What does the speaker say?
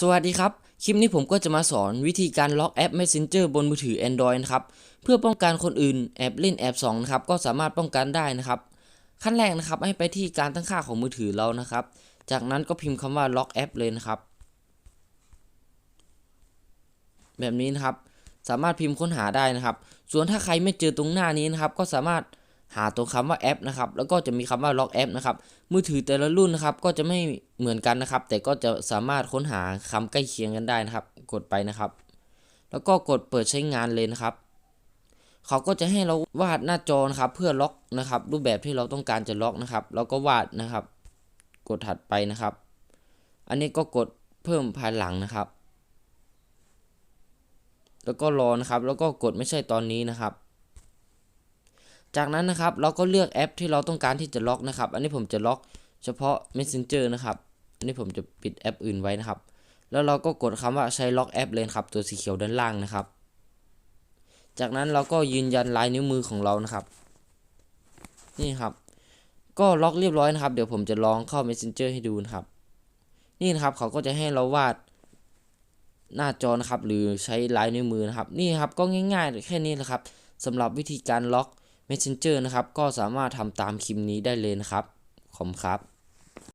สวัสดีครับ คลิปนี้ผมก็จะมาสอนวิธีการล็อกแอป Messenger บนมือถือ Android นะครับเพื่อป้องกันคนอื่นแอบเล่นแอบส่องนะครับก็สามารถป้องกันได้นะครับ ขั้นแรกนะครับให้ไปที่การตั้งค่าของมือถือเรานะครับ จากนั้นก็พิมพ์คำว่าล็อกแอปเลยนะครับ แบบนี้นะครับ สามารถพิมพ์ค้นหาได้นะครับ ส่วนถ้าใครไม่เจอตรงหน้านี้นะครับ ก็สามารถ หาตรงคำว่าแอปนะครับ แล้วก็จะมีคำว่าล็อกแอปนะครับ มือถือแต่ละรุ่นนะครับ ก็จะไม่เหมือนกันนะครับ แต่ก็จะสามารถค้นหาคำใกล้เคียงกันได้นะครับ กดไปนะครับ แล้วก็กดเปิดใช้งานเลยนะครับ เขาก็จะให้เราวาดหน้าจอนะครับ เพื่อล็อกนะครับ รูปแบบที่เราต้องการจะล็อกนะครับแล้วก็วาดนะครับ กดถัดไปนะครับ อันนี้ก็กดเพิ่มภายหลังนะครับ แล้วก็รอนะครับ แล้วก็กดไม่ใช่ตอนนี้นะครับ จากนั้นนะครับเราก็เลือกแอปที่เราต้องการที่จะล็อกนะครับ อันนี้ผมจะล็อกเฉพาะ Messenger นะครับ อันนี้ผมจะปิดแอปอื่นไว้นะครับ แล้วเราก็กดคำว่าใช้ล็อกแอปเลยครับ ตัวสีเขียวด้านล่างนะครับ จากนั้นเราก็ยืนยันลายนิ้วมือของเรานะครับ นี่ครับ ก็ล็อกเรียบร้อยนะครับ เดี๋ยวผมจะลองเข้า Messenger ให้ดูนะครับ นี่นะครับเขาก็จะให้เราวาดหน้าจอนะครับ หรือใช้ลายนิ้วมือนะครับ นี่ครับก็ง่ายๆแค่นี้แหละครับสำหรับวิธีการล็อก Messenger นะครับ ก็สามารถทำตามคลิปนี้ได้เลยนะครับ ขอบคุณครับ